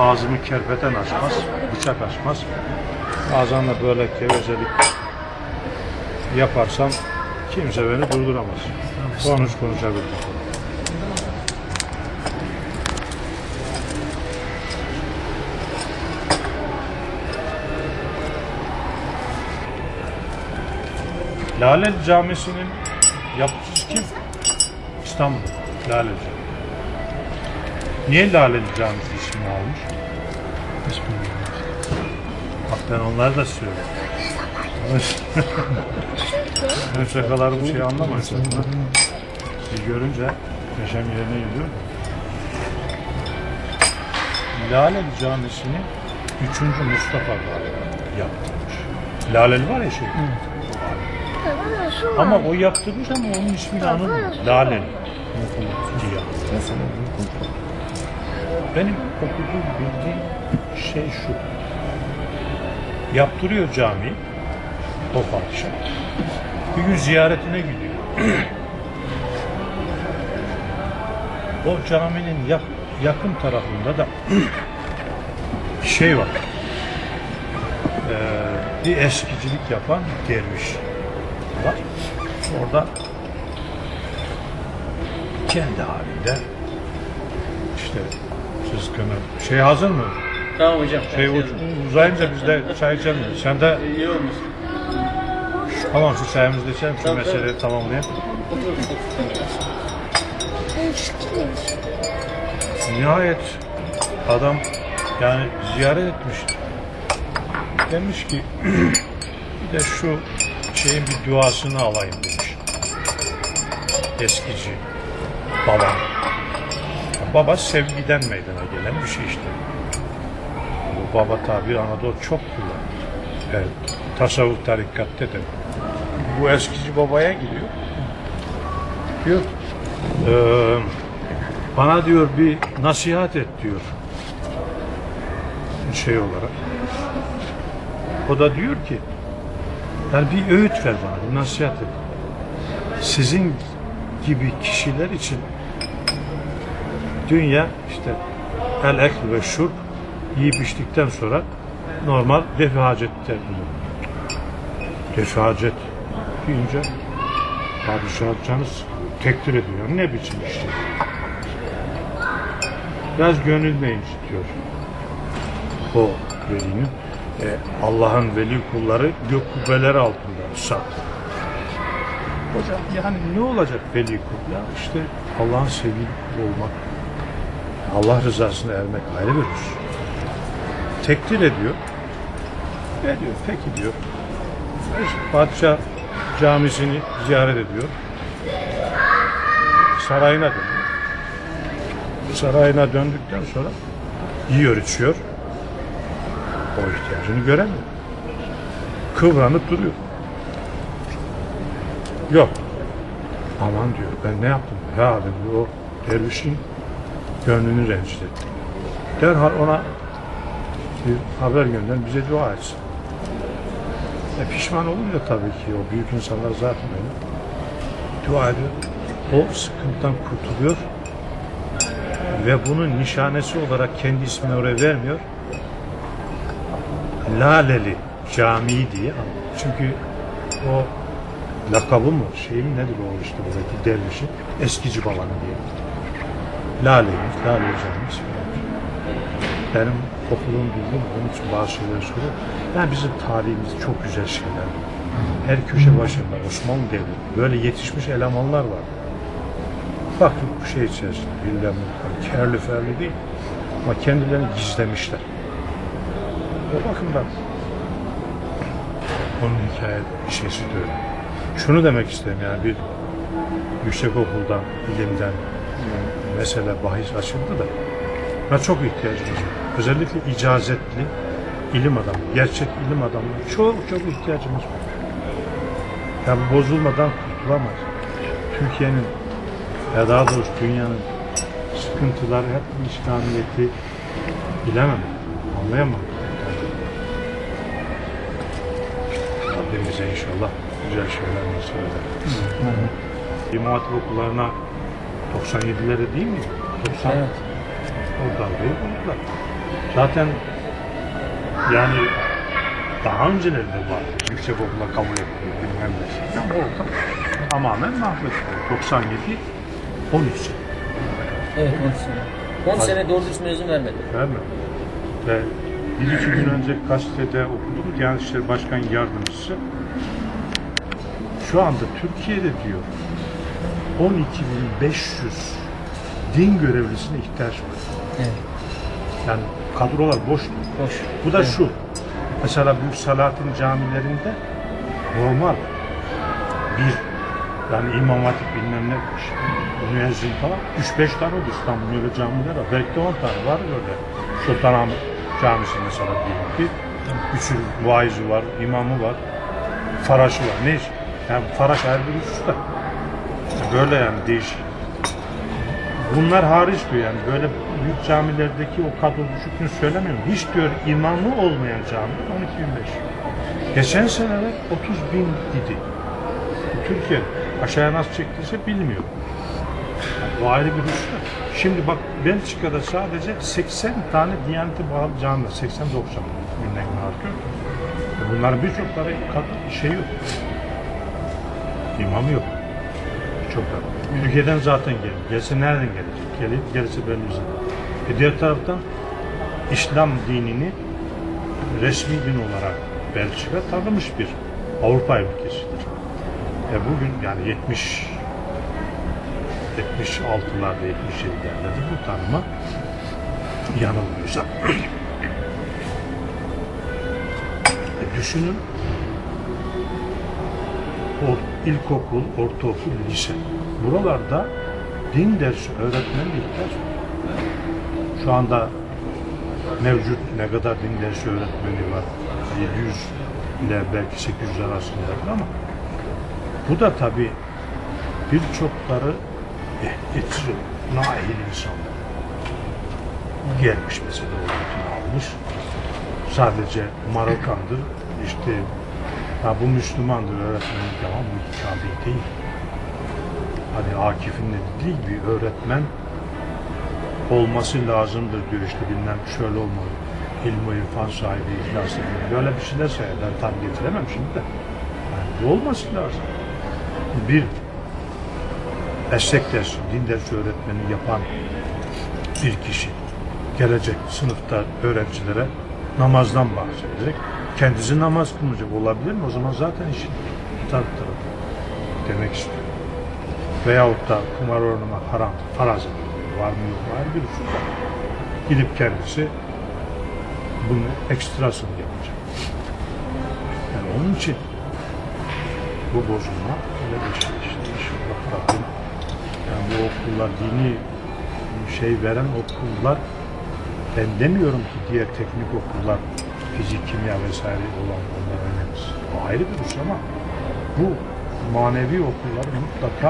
ağzımı kerpeten açmaz, bıçak açmaz. Bazen de böyle gevezelik yaparsam kimse beni durduramaz. Konuş konuşabildik. Laleli Camisi'nin yapıcısı kim? İstanbul. Laleli Camii. Niye Laleli Camisi ismini almış? Hiç bilmiyorum. Bak ben onları da söylüyorum. Ben şakalar bu şeyi anlamazsın. Bir görünce neşem yerine gidiyor. Laleli Camisi'ni 3. Mustafa galiba yaptırmış. Laleli var ya şey. Ama o yaptırmış ama onun ismini anılmıyor. Laleli. Mesela. Benim okuduğum bildiğim şey şu. Yaptırıyor camiyi. O padişah. Bir gün ziyaretine gidiyor. o caminin yak- yakın tarafında da şey var. Ee, bir eskicilik yapan derviş var. Orada kendi halinde işte çizgini şey hazır mı? Tamam hocam. Şey uz- uzayınca biz de çay içelim. Sen de İyi olmuş. tamam şu çayımızı içelim şu Tamam, meseleyi tamamlayalım. Nihayet adam yani ziyaret etmiş. Demiş ki bir de şu şeyin bir duasını alayım demiş. Eskici babam. Baba sevgiden meydana gelen bir şey işte. Bu baba tabir Anadolu çok kullanılır. Evet, tasavvuf tarikatte de. Bu eskici babaya gidiyor. Diyor, eee, bana diyor bir nasihat et diyor. Şey olarak. O da diyor ki, yani bir öğüt ver bana, bir nasihat et. Sizin gibi kişiler için dünya işte el ekl ve şurb yiyip içtikten sonra normal defi hacette bulunur. Defi hacet deyince padişah canız tekdir ediyor. Ne biçim işte. Biraz gönülmeyin diyor. O velinin. E, Allah'ın veli kulları gök kubbeleri altında sat. Hocam yani ne olacak veli kul? Ya işte Allah'ın sevgili olmak, Allah rızasına ermek ayrı bir husus. Tekdir ediyor. Ne diyor? Peki diyor. Padişah camisini ziyaret ediyor. Sarayına dönüyor. Sarayına döndükten sonra yiyor içiyor. O ihtiyacını göremiyor. Kıvranıp duruyor. Yok. Aman diyor ben ne yaptım? Ya dedi o dervişin gönlünü rencide. Derhal ona bir haber gönder bize dua etsin. E pişman olunca tabii ki o büyük insanlar zaten öyle. Dua ediyor. O sıkıntıdan kurtuluyor. Ve bunun nişanesi olarak kendi ismini oraya vermiyor. Laleli Camii diye. Çünkü o lakabı mı, şeyi mi nedir o işte buradaki dervişin? Eskici babanı diye. Lale'ymiş, Lale Camii. Benim okuduğum bildiğim onun için bazı şeyler söylüyor. Yani bizim tarihimizde çok güzel şeyler. Her köşe başında Osmanlı Devleti böyle yetişmiş elemanlar var. Bakın bu şey içerisinde bilmem kerli ferli değil ama kendilerini gizlemişler. O bakımdan onun hikaye şeysi öyle. Şunu demek istedim yani bir yüksek okuldan, ilimden mesele bahis açıldı da buna çok ihtiyacımız var. Özellikle icazetli ilim adamı, gerçek ilim adamı çok çok ihtiyacımız var. Yani bozulmadan kurtulamaz. Türkiye'nin ya daha doğrusu dünyanın sıkıntıları hep İslamiyet'i bilemem, anlayamam. Rabbim bize inşallah güzel şeyler nasip eder. İmam Hatip okullarına 97'lere değil mi? 90 Evet. o darbeyi buldular. Zaten yani daha önceleri de var. Yüksek okula kabul etmiyor bilmem ne. Ama orada tamamen mahvettiler. 97 13 sene. Evet 10 sene. 10 sene doğru dürüst mezun vermedi. Değil mi? Ve bir iki gün önce gazetede okudum. Diyanet İşleri Başkan Yardımcısı şu anda Türkiye'de diyor 12.500 din görevlisine ihtiyaç var. Evet. Yani kadrolar boş. Boş. Bu da Evet. şu. Mesela Büyük Salatin camilerinde normal bir yani imam hatip bilmem ne müezzin falan 3-5 tane oldu İstanbul'un öyle camiler var. Belki de 10 tane var öyle. Sultanahmet Camisi mesela diyelim ki. Bir sürü vaizi var, imamı var, faraşı var. Ne iş? Yani faraş ayrı bir usta. Böyle yani değişik. Bunlar hariç diyor yani böyle büyük camilerdeki o kadro düşüklüğünü söylemiyorum. Hiç diyor imamı olmayan cami 12.500. Geçen seneler 30 bin idi. Türkiye aşağıya nasıl çektiyse bilmiyor. Yani o ayrı bir husus. Şimdi bak Belçika'da sadece 80 tane Diyanet'e bağlı cami var. 80-90 örnek artıyor. Bunların birçokları şey yok. İmamı yok. Birçokları. Türkiye'den zaten geliyor. Gelse nereden gelecek? Gelip gelirse zaten. E diğer taraftan İslam dinini resmi din olarak Belçika tanımış bir Avrupa ülkesidir. E bugün yani 70 76'larda 77'lerde bu tanıma yanılmıyorsa e düşünün ilkokul, ortaokul, lise. Buralarda din dersi öğretmenin ihtiyaç var. Şu anda mevcut ne kadar din dersi öğretmeni var? 700 ile belki 800 arasındadır ama bu da tabii birçokları ehliyetsiz, nail insanlar. Gelmiş mesela o almış. Sadece Marokandır, işte ya bu Müslümandır öğretmenin tamam bu hikaye değil. Hani Akif'in de dediği gibi öğretmen olması lazımdır diyor işte bilmem şöyle olmalı. İlm ve irfan sahibi, ihlas ediyor. Böyle bir şeyler sayar. Ben tam getiremem şimdi de. Yani bu olması lazım. Bir meslek dersi, din dersi öğretmeni yapan bir kişi gelecek sınıfta öğrencilere namazdan bahsedecek. Kendisi namaz kılmayacak olabilir mi? O zaman zaten işin tar tarafı demek istiyor. Veyahut da kumar oynamak haram, faraz var mı yok mu ayrı bir husus var. Gidip kendisi bunun ekstrasını yapacak. Yani onun için bu bozulma öyle bir şey işte. İnşallah Rabbim yani bu okullar dini şey veren okullar ben demiyorum ki diğer teknik okullar fizik, kimya vesaire olan onlar önemsiz. O ayrı bir husus ama bu manevi okullar mutlaka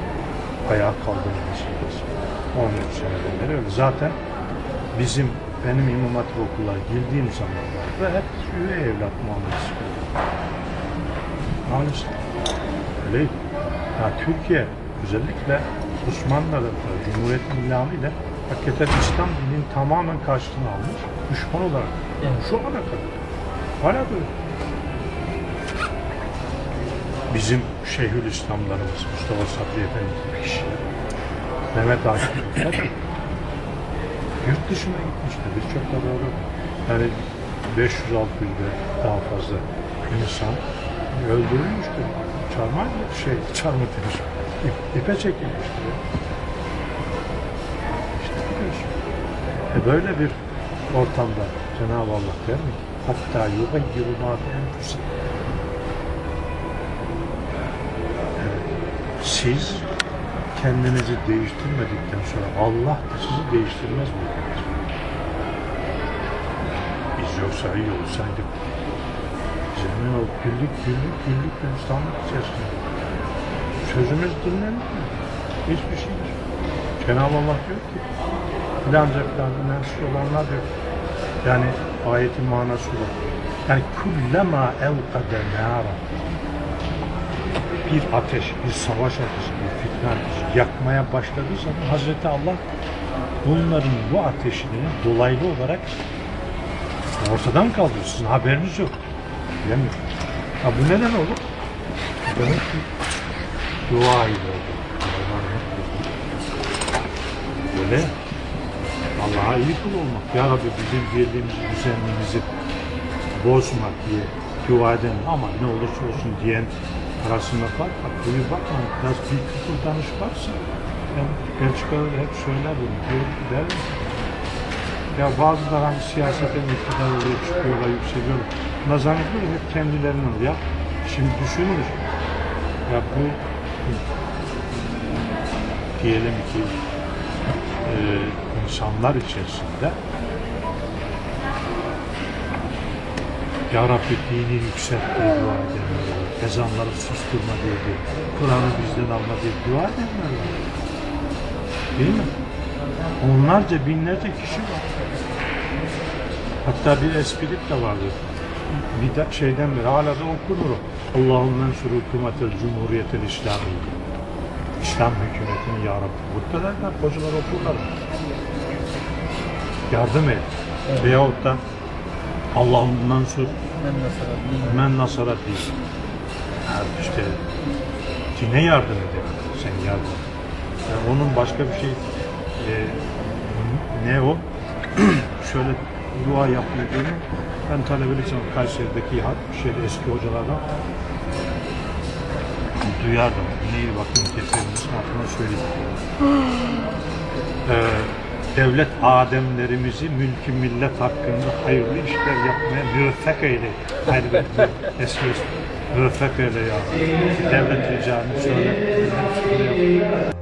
ayağa kaldırılması lazım. 13 seneden beri öyle. Zaten bizim benim İmam Hatip okullara girdiğim zamanlarda hep üvey evlat muamelesi. Maalesef. Öyle. Ya Türkiye özellikle Osmanlı'da Cumhuriyet'in ilanıyla hakikaten İslam dininin tamamen karşılığını almış. Düşman olarak. Evet. Şu ana kadar. Hala böyle. Bizim Şeyhül İslamlarımız Mustafa Sabri Efendi gibi kişiler. Mehmet Akif yurt dışına gitmişler. Birçok da doğru. Yani 500-600 ve daha fazla insan öldürülmüştür. Çarmı şey, çarmı demiş. İp, ipe çekilmiştir. ya. İşte biliyorsun. E böyle bir ortamda Cenab-ı Allah der mi? Hatta yuva yürümâbe enfusik. Siz kendinizi değiştirmedikten sonra Allah da sizi değiştirmez mi? Biz yoksa iyi olsaydık Zemin ol, güllük, güllük, güllük Müslümanlık içerisinde. Sözümüz dinlenir mi? Hiçbir şey yok. Cenab-ı Allah diyor ki filanca filanca mensup olanlar diyor. Yani ayetin manası bu. Yani kullema evkade nâra bir ateş, bir savaş ateşi, bir fitne yani yakmaya başladığı zaman Hazreti Allah bunların bu ateşini dolaylı olarak ortadan kaldırıyor. Sizin haberiniz yok. Mi? Ha bu neden olur? Demek ki dua ile oldu. Böyle. Allah'a iyi kul olmak. Ya Rabbi bizim birliğimizi, düzenliğimizi bozma diye dua eden ama ne olursa olsun diyen arasında fark var. Buyur bakma biraz bir kıpırdanış varsa ben Belçika'da da hep söyler bunu. Diyor ki der? Ya bazıları hani siyaseten iktidar oluyor, çıkıyorlar, yükseliyorlar. Bunlar zannediyor hep kendilerinin oluyor. Ya şimdi düşünün. Ya bu diyelim ki e, insanlar içerisinde Ya Rabbi dini yükselt diye dua edenler. Ezanları susturma diye diye. Kur'an'ı bizden alma diye dua edenler var. Değil mi? Onlarca binlerce kişi var. Hatta bir esprit de vardı. Bir de şeyden beri hala da okunur o. Allahümme ensur hükümetel cumhuriyetel İslami. İslam hükümetini ya Rabbi. Muhtemelenler hocalar okurlar. Yardım et. Veyahut da Allah'ım nasıl bilmiyorum. men nasara değil. Yani işte dine yardım eder. Sen yardım. Yani onun başka bir şey e, ne o? Şöyle dua diyor. Ben talebelik zaman Kayseri'deki ya- şey, eski hocalardan duyardım. Neydi bakayım keserim aklıma söyleyeyim. Ee, devlet ademlerimizi mülkü millet hakkında hayırlı işler yapmaya müveffek eyle. Hayır eski. Müveffek eyle ya. Devlet ricanı söyle.